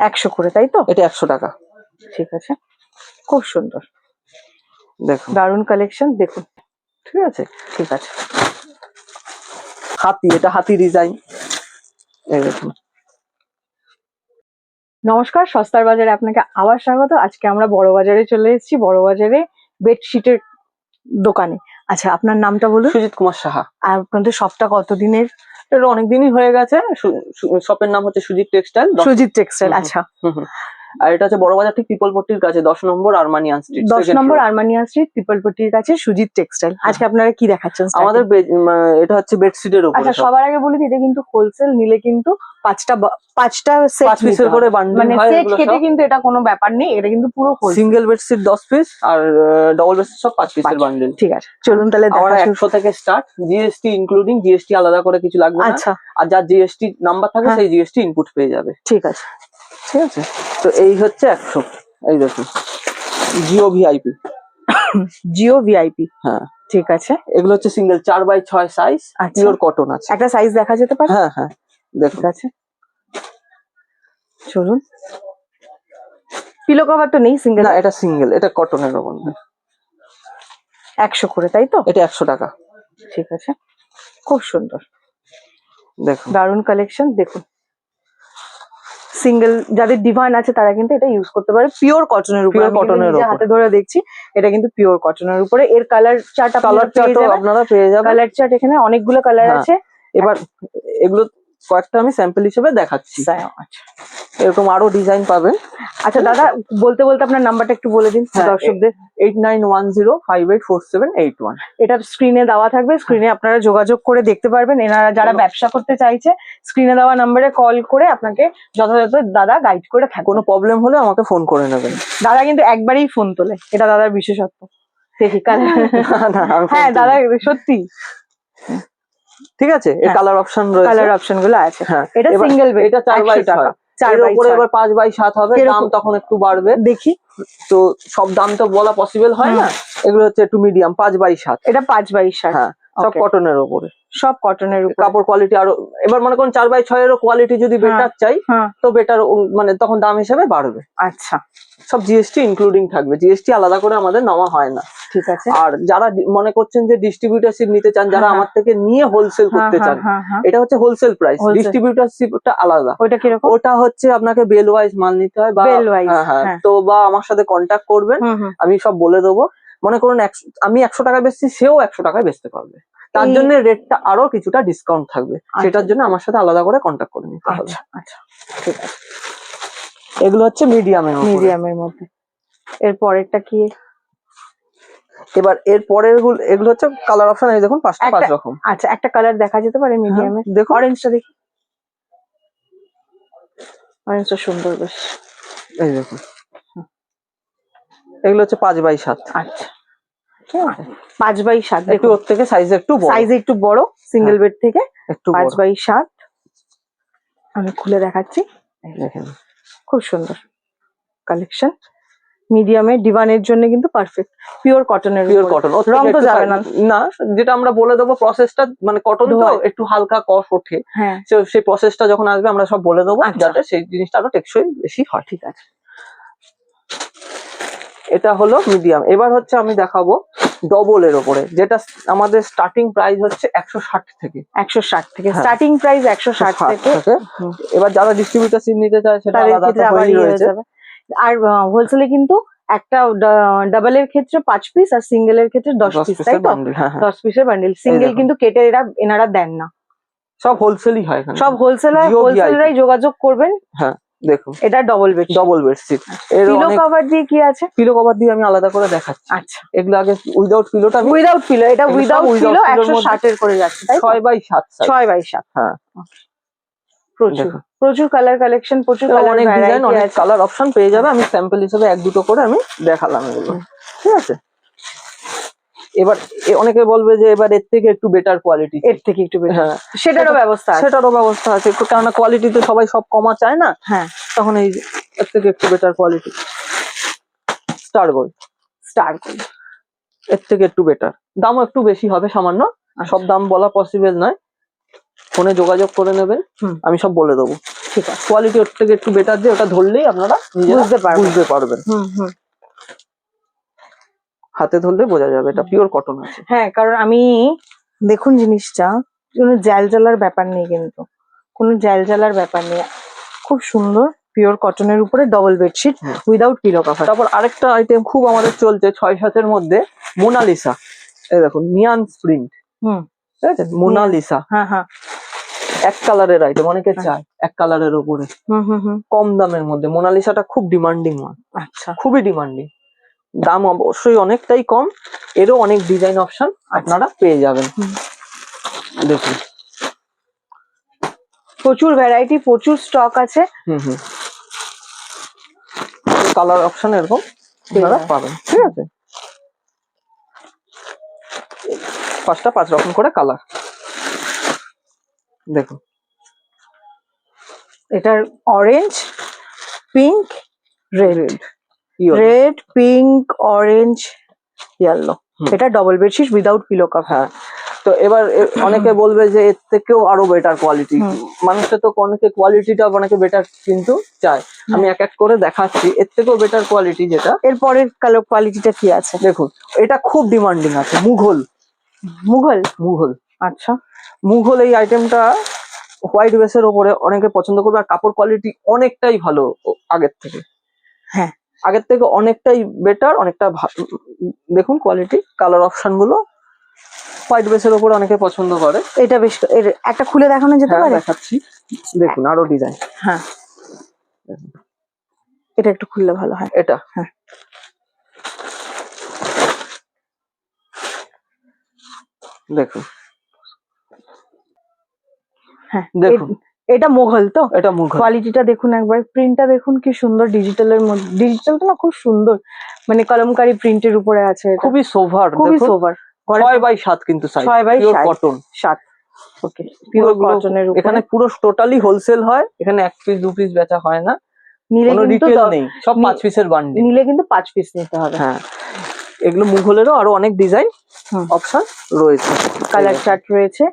একশো করে তাই তো? এটা একশো টাকা। ঠিক আছে। খুব সুন্দর। দেখুন। দারুণ কালেকশন দেখুন। ঠিক আছে? ঠিক আছে। হাতি এটা হাতি ডিজাইন দেখুন। নমস্কার সস্তার বাজারে আপনাকে আবার স্বাগত। আজকে আমরা বড় বাজারে চলে এসেছি বড় বাজারে বেডশিটের দোকানে। আচ্ছা আপনার নামটা বলুন? সুজিত কুমার সাহা। আর আপনাদের সবটা কতদিনের? এটা অনেকদিনই হয়ে গেছে। শপের নাম হচ্ছে সুজিত টেক্সটাইল সুজিত টেক্সটাইল আচ্ছা। আর এটা হচ্ছে বড় বাজার ঠিক পিপলপট্টির কাছে দশ নম্বর আরমানিয়ান স্ট্রিট দশ নম্বর আরমানিয়া স্ট্রিট পিপলপট্টির কাছে সুজিত টেক্সটাইল আজকে আপনারা কি দেখাচ্ছেন আমাদের এটা হচ্ছে বেডশিটের উপরে আচ্ছা সবার আগে বলি এটা কিন্তু হোলসেল নিলে কিন্তু পাঁচটা পাঁচটা সেট পিসের করে বান্ডিল মানে হয় সেট কেটে কিন্তু এটা কোনো ব্যাপার নেই এটা কিন্তু পুরো সিঙ্গেল বেডশিট দশ পিস আর ডবল বেডশিট সব পাঁচ পিসের। বান্ডিল ঠিক আছে চলুন তাহলে আমার দেখা শুরু। একশো থেকে স্টার্ট জিএসটি ইনক্লুডিং জিএসটি আলাদা করে কিছু লাগবে না। আচ্ছা। আর যার জিএসটি নাম্বার থাকে হ্যাঁ। সেই জিএসটি ইনপুট পেয়ে যাবে। ঠিক আছে। ঠিক আছে? তো এই হচ্ছে একশো। এই দেখুন। জিও ভিআইপি। জিও ভিআইপি। হ্যাঁ। ঠিক আছে। এগুলো হচ্ছে সিঙ্গেল চার বাই ছয় সাইজ পিওর কটন আছে। একটা সাইজ দেখা যেতে পারে? হ্যাঁ হ্যাঁ। দেখুন। আছে। চলুন। পিলো কভার তো নেই সিঙ্গেল না এটা সিঙ্গেল এটা কটনের ওপর একশো করে তাই তো? এটা একশো টাকা। ঠিক আছে। খুব সুন্দর। দেখুন। দারুণ কালেকশন দেখুন। সিঙ্গেল যাদের ডিভাইন আছে তারা কিন্তু এটা ইউজ করতে পারে। পিওর কটনের উপরে। কটনের উপর। হাতে ধরে দেখছি এটা কিন্তু পিওর কটনের উপরে। এর কালার চার্ট কালার চার্ট আপনারা পেয়ে যাবেন। কালার চার্ট এখানে অনেকগুলো কালার হ্যাঁ। আছে। এবার এগুলো কয়েকটা আমি স্যাম্পল হিসেবে দেখাচ্ছি। আচ্ছা। এরকম আরও ডিজাইন পাবেন। আচ্ছা দাদা বলতে বলতে আপনার নাম্বারটা একটু বলে দিন হ্যাঁ, দর্শকদের। Eight nine one zero five eight four seven eight one এটা স্ক্রিনে দেওয়া থাকবে স্ক্রিনে আপনারা যোগাযোগ করে দেখতে পারবেন। এনারা যারা ব্যবসা করতে চাইছে স্ক্রিনে দেওয়া নাম্বারে কল করে আপনাকে যথাযথ দাদা গাইড করে থাকবে। কোনো প্রবলেম হলে আমাকে ফোন করে নেবেন। দাদা কিন্তু একবারেই ফোন তোলে এটা দাদার বিশেষত্ব। phone হ্যাঁ দাদা সত্যি। ঠিক আছে হ্যাঁ। কালার অপশন কালার অপশনগুলো আছে। হ্যাঁ এটা সিঙ্গেল এটা চার বাই টাকা। চার উপরে এবার পাঁচ বাই সাত হবে দাম তখন একটু বাড়বে। দেখি। তো সব দাম তো বলা পসিবল হয় না? এগুলো হচ্ছে একটু মিডিয়াম পাঁচ বাই সাত। এটা পাঁচ বাই সাত। হ্যাঁ। সব. কটনের ওপরে সব কটনের উপর। কাপড় কোয়ালিটি আরও এবার মনে করুন চার বাই ছয়েরও কোয়ালিটি যদি বেটার চাই হ্যাঁ। তো বেটার মানে তখন দাম হিসেবে বাড়বে। আচ্ছা। সব জিএসটি ইনক্লুডিং থাকবে। জিএসটি আলাদা করে আমাদের নেওয়া হয় না। ঠিক আছে। আর যারা মনে করছেন যে ডিস্ট্রিবিউটারশিপ নিতে চান যারা হ্যাঁ, আমার থেকে নিয়ে হোলসেল হ্যাঁ করতে হ্যাঁ চান হ্যাঁ হ্যাঁ। এটা হচ্ছে হোলসেল প্রাইস. ডিস্ট্রিবিউটারশিপটা আলাদা। ওইটা কীরকম? ওটা হচ্ছে আপনাকে বেল ওয়াইজ মাল নিতে হয় বা বেল wise, হ্যাঁ, হ্যাঁ, হ্যাঁ। তো বা আমার সাথে কন্ট্যাক্ট করবেন। আমি সব বলে দেবো। মনে করুন আমি একশো টাকা বেচছি সেও একশো টাকায় বেচতে পারবে। তার জন্য রেটটা আরও কিছুটা ডিসকাউন্ট থাকবে। আচ্ছা। সেটার জন্য আমার সাথে আলাদা করে কন্ট্যাক্ট করে নিতে হবে। আচ্ছা আচ্ছা। ঠিক আছে। এগুলো হচ্ছে মিডিয়ামের মিডিয়াম মিডিয়ামের মধ্যে। এর পরেরটা কি? এবার এর পরেরগুলো এগুলো হচ্ছে কালার অপশন এই দেখুন পাঁচটা পাঁচ রকম। আচ্ছা একটা কালার দেখা যেতে পারে মিডিয়ামে দেখুন। অরেঞ্জটা দেখি। অরেঞ্জটা সুন্দর বেশ। এই দেখুন। এগুলো হচ্ছে পাঁচ বাই সাত। আচ্ছা। পাঁচ বাই সাত একটু ওর থেকে সাইজ একটু সাইজ একটু বড় সিঙ্গেল বেড থেকে একটু পাঁচ বাই সাত। আমি খুলে দেখাচ্ছি। খুব সুন্দর কালেকশন মিডিয়ামে ডিভানের জন্য কিন্তু পারফেক্ট পিওর কটনের পিওর কটন রং তো যাবে না। না যেটা আমরা বলে দেবো প্রসেসটা মানে কটন তো একটু হালকা কফ ওঠে। হ্যাঁ। সেই প্রসেসটা যখন আসবে আমরা সব বলে দেবো আচ্ছা। যাতে সেই জিনিসটা আরও টেকসই বেশি হয়। ঠিক আছে। এটা হলো মিডিয়াম এবার হচ্ছে আমি দেখাবো ডবল এর ওপরে যেটা আমাদের স্টার্টিং প্রাইস হচ্ছে একশো ষাট থেকে। একশো ষাট থেকে। হ্যাঁ। স্টার্টিং প্রাইস একশো ষাট থেকে। এবার যারা ডিস্ট্রিবিউটার সিম নিতে চায় সেটা হয়ে রয়েছে। আর হোলসেলে কিন্তু একটা ডাবলের ক্ষেত্রে পাঁচ পিস আর সিঙ্গেলের ক্ষেত্রে দশ পিস তাই তো? হ্যাঁ হ্যাঁ। দশ পিসের বান্ডিল সিঙ্গেল কিন্তু কেটে এরা এনারা দেন না। সব হোলসেলই হয় সব হোলসেলার হোলসেলারাই যোগাযোগ করবেন। দেখুন। এটা ডবল বেড ডবল বেডশিট এর পিলো কভার দিয়ে কি আছে? পিলো কভার দিয়ে আমি আলাদা করে দেখাচ্ছি। আচ্ছা। এগুলো আগে উইদাউট পিলোটা উইদাউট পিলো এটা উইদাউট পিলো pillow র একশো মধ্যে। ষাটের করে যাচ্ছে তাই তো? ছয় বাই সাত size। ছয় বাই সাত। হ্যাঁ। প্রচুর। প্রচুর কালার কালেকশন প্রচুর কালার অনেক ডিজাইন অনেক কালার অপশন পেয়ে যাবে। আমি স্যাম্পল হিসেবে এক দুটো করে আমি দেখালাম এগুলো। ঠিক আছে? এবার অনেকে বলবে যে এবার এর থেকে একটু বেটার কোয়ালিটি এর থেকে একটু বেশি হ্যাঁ। সেটারও ব্যবস্থা আছে। সেটারও ব্যবস্থা আছে একটু কেননা কোয়ালিটি তো সবাই সব কমা চায় না হ্যাঁ। তখন এই এর থেকে একটু better quality star gold star করি এর থেকে একটু বেটার দামও একটু বেশি হবে সামান্য সব দাম বলা পসিবল নয়। ফোনে যোগাযোগ করে নেবেন আমি সব বলে দেবো। ঠিক আছে। কোয়ালিটি ওর থেকে একটু বেটার যে ওটা ধরলেই আপনারা বুঝতে পারবেন। বুঝতে পারবেন। হুম হুম। হাতে ধরলে বোঝা যাবে এটা পিওর কটন আছে। হ্যাঁ কারণ আমি দেখুন জিনিসটা কোনো জ্যাল জ্বালার ব্যাপার নেই কিন্তু। কোনো জ্যাল জ্বালার ব্যাপার নেই। খুব সুন্দর পিওর কটনের উপরে double bedsheet. Without pillow cover তারপর আরেকটা আইটেম খুব আমাদের চলছে ছয় সাতের মধ্যে মোনালিসা এই দেখুন নিয়ান প্রিন্ট হুম। ঠিক আছে? মোনালিসা হ্যাঁ হ্যাঁ। এক কালারের আইটেম অনেকে চায় এক কালারের উপরে। হুম হুম হুম। কম দামের মধ্যে। মোনালিসাটা খুব ডিমান্ডিং আচ্ছা। খুবই ডিমান্ডিং দাম অবশ্যই অনেকটাই কম। এরও অনেক ডিজাইন অপশন আপনারা পেয়ে যাবেন। দেখুন। প্রচুর ভ্যারাইটি প্রচুর স্টক আছে। হুম হুম। কালার অপশন এরকম আপনারা পাবেন ঠিক আছে? পাঁচটা পাঁচ রকম করে কালার দেখুন। এটার orange pink red red pink orange yellow এটা double bedsheet without pillow cover হ্যাঁ তো এবার অনেকে বলবে যে এর থেকেও আরও বেটার কোয়ালিটি হুম। মানুষের তো অনেকে কোয়ালিটিটা অনেকে বেটার কিন্তু চায়। আমি এক এক করে দেখাচ্ছি। এর থেকেও বেটার কোয়ালিটি যেটা। এরপরের কালার কোয়ালিটিটা কি আছে? দেখুন এটা খুব ডিমান্ডিং আছে। মুঘল। মুঘল? মুঘল। আচ্ছা। মুঘল এই আইটেমটা হোয়াইট বেসের ওপরে অনেকে পছন্দ করবে। আর কাপড় কোয়ালিটি অনেকটাই ভালো আগের থেকে। হ্যাঁ। আগের থেকে অনেকটাই বেটার অনেকটা দেখুন কোয়ালিটি কালার অপশনগুলো হোয়াইট বেসের ওপরে অনেকে পছন্দ করে। এটা বেশ একটা খুলে দেখানো যেতে হ্যাঁ পারে? দেখাচ্ছি। দেখুন আরও ডিজাইন হ্যাঁ। এটা একটু খুললে ভালো হয়। এটা। হ্যাঁ। দেখুন। হ্যাঁ দেখুন। এটা মোঘল তো? এটা মুঘল। কোয়ালিটিটা দেখুন একবার প্রিন্টটা দেখুন কি সুন্দর ডিজিটালের মধ্যে ডিজিটালটা না খুব সুন্দর। মানে কলমকারি প্রিন্টের উপরে আছে খুবই সোভার খুবই সোভার ছয় বাই সাত কিন্তু সাইজ ছয় সাত। কটন সাত। ওকে পিওর কটনের উপরে। এখানে পুরো টোটালি হোলসেল হয় এখানে এক পিস দু পিস বেচা হয় না। নিলে কোনো কিন্তু নেই সব পাঁচ পিসের বান্ডি নিলে কিন্তু পাঁচ পিস নিতে হবে। হ্যাঁ। এগুলো মুঘলেরও আরও অনেক ডিজাইন। অপশন রয়েছে। কালার চার্ট রয়েছে।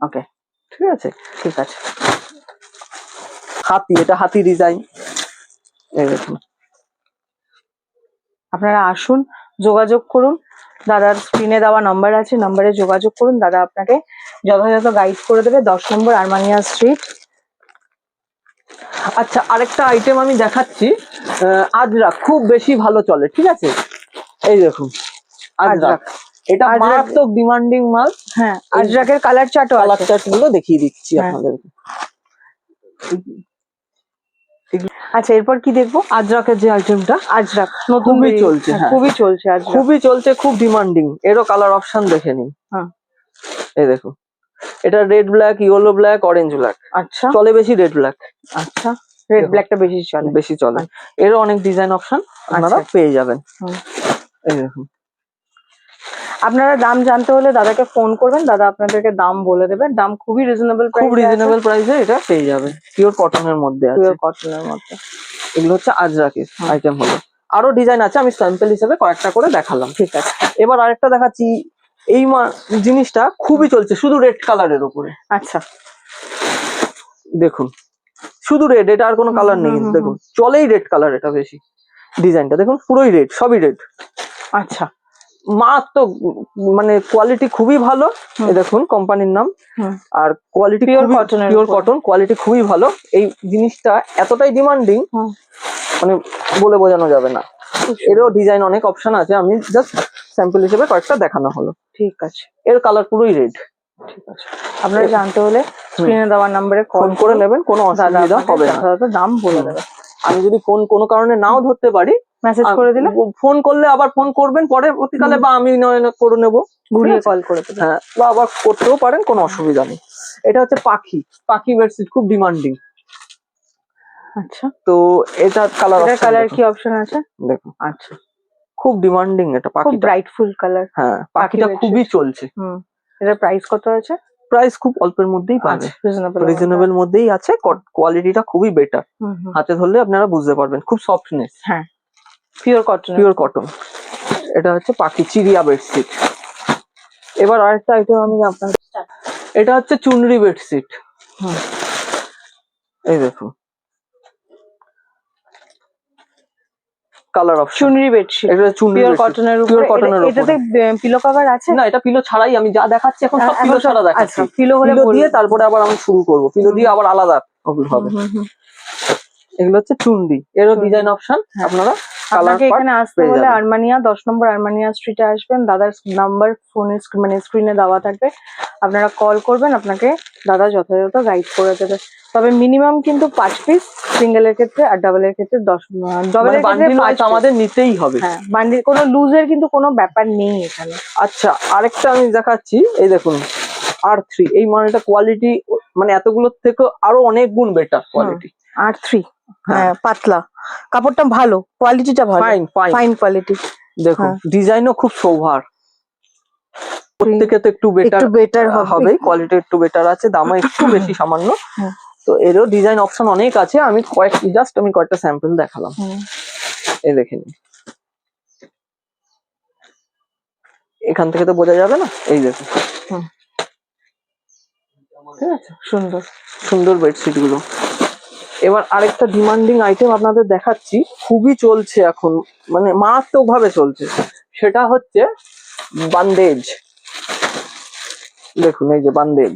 ওকে ঠিক আছে। ঠিক আছে। হাতি এটা হাতি ডিজাইন এই দেখুন। আপনারা আসুন যোগাযোগ করুন। দাদার স্ক্রিনে দেওয়া নাম্বার আছে নাম্বারে যোগাযোগ করুন। দাদা আপনাকে যথাযথ গাইড করে দেবে দশ নম্বর আরমানিয়া স্ট্রিট আচ্ছা আরেকটা আইটেম আমি দেখাচ্ছি। আহ, আজরাক খুব বেশি ভালো চলে ঠিক আছে? এই দেখুন আজরাক। এটা মারাত্মক ডিমান্ডিং মাল। হ্যাঁ আজরাকের কালার চার্টও কালার চার্টগুলো দেখিয়ে দিচ্ছি হ্যাঁ। আপনাদেরকে। আচ্ছা এরপর কি দেখব? আজরাকের যে আইটেমটা আজরাক নতুন খুবই চলছে, হ্যাঁ, হ্যাঁ। খুবই চলছে আজরাক। খুবই চলছে খুব ডিমান্ডিং এরও কালার অপশন দেখে নিন। হ্যাঁ। এই দেখুন এটা red black yellow black orange black আচ্ছা। চলে বেশি রেড ব্ল্যাক আচ্ছা। রেড। ব্ল্যাকটা বেশি চলে। বেশি চলে। এরও অনেক ডিজাইন অপশন আপনারা আচ্ছা। পেয়ে যাবেন। এই দেখুন। আপনারা দাম জানতে হলে দাদাকে ফোন করবেন দাদা আপনাদেরকে দাম বলে দেবে দাম খুবই রিজনেবল খুব রিজনেবল প্রাইসে এটা পেয়ে যাবে পিওর কটনের মধ্যে আছে। পিওর কটনের মধ্যে। এগুলো হচ্ছে আজরাকের হুম। আইটেম হলো। আরও ডিজাইন আছে আমি স্যাম্পল হিসেবে কয়েকটা করে দেখালাম। ঠিক আছে। এবার আরেকটা দেখাচ্ছি। এই জিনিসটা খুবই চলছে শুধু রেড কালারের উপরে। আচ্ছা। দেখুন শুধু রেড এটা আর কোনো কালার নেই। দেখুন চলেই রেড কালার এটা বেশি। ডিজাইনটা দেখুন পুরোই রেড সবই রেড আচ্ছা। মারাত্মক মানে কোয়ালিটি খুবই ভালো। দেখুন কোম্পানির নাম। আর কোয়ালিটি পিওর কটন কোয়ালিটি খুবই ভালো। এই জিনিসটা এতটাই ডিমান্ডিং মানে বলে বোঝানো যাবে না। এরও ডিজাইন অনেক অপশন আছে। আমি জাস্ট স্যাম্পল হিসেবে কয়েকটা দেখানো হলো। ঠিক আছে। এর কালার পুরোই রেড ঠিক আছে। আপনারা জানতে হলে স্ক্রিনে দেওয়া নাম্বারে কল করে নেবেন কোনো অসুবিধা হবে না। দাম বলে দেবে আমি যদি ফোন কোনো কারণে নাও ধরতে পারি মেসেজ করে দিলে? ফোন করলে আবার ফোন করবেন পরবর্তীকালে। বা আমি নয় করে নেব। ঘুরিয়ে কল করে দেবে। হ্যাঁ বা আবার করতেও পারেন কোনো অসুবিধা নেই। এটা হচ্ছে পাখি। পাখি বেডশিট খুব ডিমান্ডিং আচ্ছা। তো এটা কালার এটার কালার কি অপশন আছে? দেখুন। আচ্ছা। খুব ডিমান্ডিং এটা খুব ব্রাইটফুল কালার হ্যাঁ পাখিটা খুবই চলছে। হুম। এটার প্রাইস কত আছে? প্রাইস খুব অল্পের মধ্যেই পাবে। আচ্ছা রিজনেবল রিজনেবল মধ্যেই আছে কোয়ালিটিটা খুবই বেটার হাতে ধরলে আপনারা বুঝতে পারবেন খুব softness pure cotton pure cotton এটা হচ্ছে পাখি চিড়িয়া বেডশিট এবার আরেকটা আইটেম আমি আপনার এটা হচ্ছে চুনরি বেডশিট এই দেখুন। কালার অপশন চুনরি বেডশিট এটা চুনরি পিওর। কটনের উপরে। cotton এর এটা- এটাতে পিলো কভার আছে? না এটা পিলো ছাড়াই আমি যা দেখাচ্ছি এখন সব পিলো ছাড়া দেখাচ্ছি। আচ্ছা পিলো হলে পিলো দিয়ে তারপরে আবার আমি শুরু করব। পিলো দিয়ে আবার আলাদা ওগুলো হবে। এগুলো হচ্ছে চুনরি। এরও ডিজাইন অপশন হ্যাঁ। আপনারা কালার আপনাকে এখানে আসতে হলে। আরমানিয়া দশ নম্বর আরমানিয়া স্ট্রিটে আসবেন। দাদার নাম্বার ফোনে মানে স্ক্রিনে দেওয়া থাকবে। আপনারা কল করবেন আপনাকে দাদা যথাযথ গাইড করে দেবে। তবে মিনিমাম কিন্তু পাঁচ পিস সিঙ্গেলের ক্ষেত্রে আর ডাবলের ক্ষেত্রে দশ ডবলের ক্ষেত্রে ওয়াইজ piece। আমাদের নিতেই হবে। হ্যাঁ বান্ডিল কোনো লুজের কিন্তু কোনো ব্যাপার নেই এখানে। আচ্ছা আরেকটা আমি দেখাচ্ছি। এই দেখুন আর থ্রি এই মালটা কোয়ালিটি মানে এতগুলোর থেকে আরও অনেক গুণ বেটার কোয়ালিটি আর থ্রি হ্যাঁ। হ্যাঁ। পাতলা। কাপড়টা ভালো কোয়ালিটিটা ভালো। ফাইন ফাইন কোয়ালিটি হ্যাঁ। ডিজাইনও খুব সোভার প্রত্যেকে তো একটু বেটার বেটার হবে। কোয়ালিটি একটু বেটার আছে দামও একটু বেশি সামান্য। তো এরও ডিজাইন অপশন অনেক আছে আমি কয়েক জাস্ট আমি কয়েকটা স্যাম্পল দেখালাম। এই দেখে নিন। এখান থেকে তো বোঝা যাবে না? এই দেখুন। ঠিক আছে? সুন্দর। সুন্দর বেডশিটগুলো। এবার আরেকটা ডিমান্ডিং আইটেম আপনাদের দেখাচ্ছি। খুবই চলছে এখন মানে মারাত্মক ভাবে চলছে। সেটা হচ্ছে বান্দেজ দেখুন এই যে বান্দেজ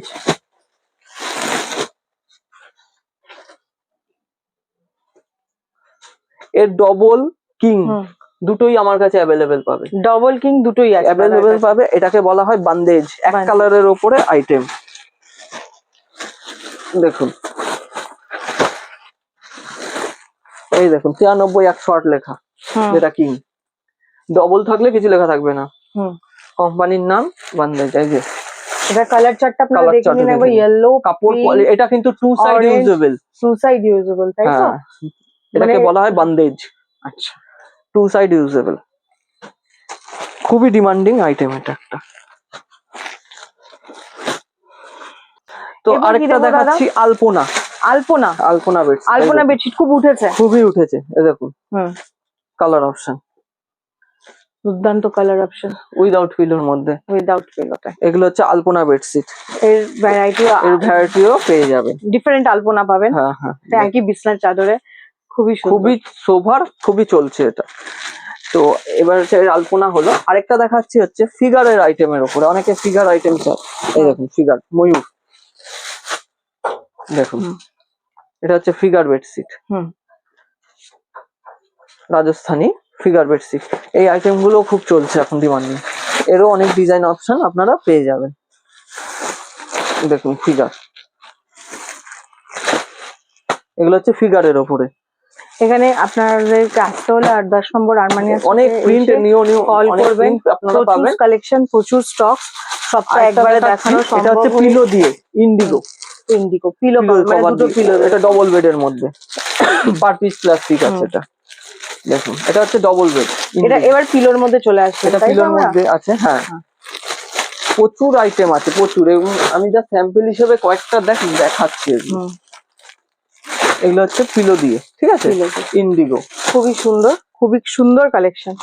এর ডবল কিং দুটোই আমার কাছে অ্যাভেলেবেল পাবে। ডবল কিং দুটোই আছে। অ্যাভেলেবেল পাবে এটাকে বলা হয় বান্দেজ এক। কালারের ওপরে আইটেম দেখুন। এই দেখুন ছিয়ানব্বই একশো আট লেখা যেটা কিং ডবল থাকলে কিছু লেখা থাকবে না। কোম্পানির নাম বান্দেজ এই যে। এটা কালার চার্টটা আপনারা দেখে নিন একবার ইয়েলো কাপড় quality- এটা কিন্তু two side usable suicide usable তাই তো? হ্যাঁ। এটাকে মানে- বলা হয় বান্দেজ আচ্ছা। টু সাইড ইউজেবল খুবই ডিমান্ডিং আইটেম এটা একটা। তো আরেকটা দেখাচ্ছি আলপনা আলপনা। আলপনা বেড আলপনা বেডশিট খুব উঠেছে। খুবই উঠেছে এ দেখুন। হুম। কালার অপশন দুর্দান্ত কালার অপশন উইদাউট পিলোর মধ্যে। উইদাউট পিলোটা এগুলো হচ্ছে আলপনা বেডশিট এর ভ্যারাইটি এর ভ্যারাইটিও পেয়ে যাবেন ডিফারেন্ট আলপনা পাবেন। হ্যাঁ হ্যাঁ। একই বিছনার চাদরে। খুবই খুবই সোভার খুবই চলছে এটা। তো এবার হচ্ছে এর আলপনা হলো। আরেকটা দেখাচ্ছি হচ্ছে ফিগারের আইটেমের উপরে। অনেকে ফিগার আইটেম চায় এই দেখুন ফিগার ময়ূর। দেখুন। এটা হচ্ছে ফিগার বেডশিট। হুম। Rajasthani figure bedsheet. এই আইটেমগুলো খুব চলছে এখন ডিমান্ডিং এরও অনেক ডিজাইন অপশন আপনারা পেয়ে যাবেন। দেখুন ফিগার। এগুলো হচ্ছে ফিগারের ওপরে। এখানে আপনাদেরকে আসতে হলে আট দশ নম্বর আরমানিয়া অনেক প্রিন্ট নিউ নিউ call করবেন। আপনারা পাবেন। কালেকশন প্রচুর স্টক সবটা একবারে দেখানো এটা হচ্ছে পিলো দিয়ে ইন্ডিগো ইন্ডিগো পিলো কভার দুটো পিলো এটা ডবল বেডের মধ্যে। পার পিস প্লাস্টিক আছে। এটা। দেখুন এটা হচ্ছে ডবল বেড এটা এবার পিলোর মধ্যে চলে আসছে এটা পিলোর মধ্যে আছে হ্যাঁ। হ্যাঁ। প্রচুর আইটেম আছে প্রচুর। এবং আমি যা স্যাম্পল হিসেবে কয়েকটা দেখ দেখাচ্ছি এগুলো। হচ্ছে পিলো দিয়ে ঠিক আছে? ইন্ডিগো খুবই সুন্দর খুবই সুন্দর কালেকশন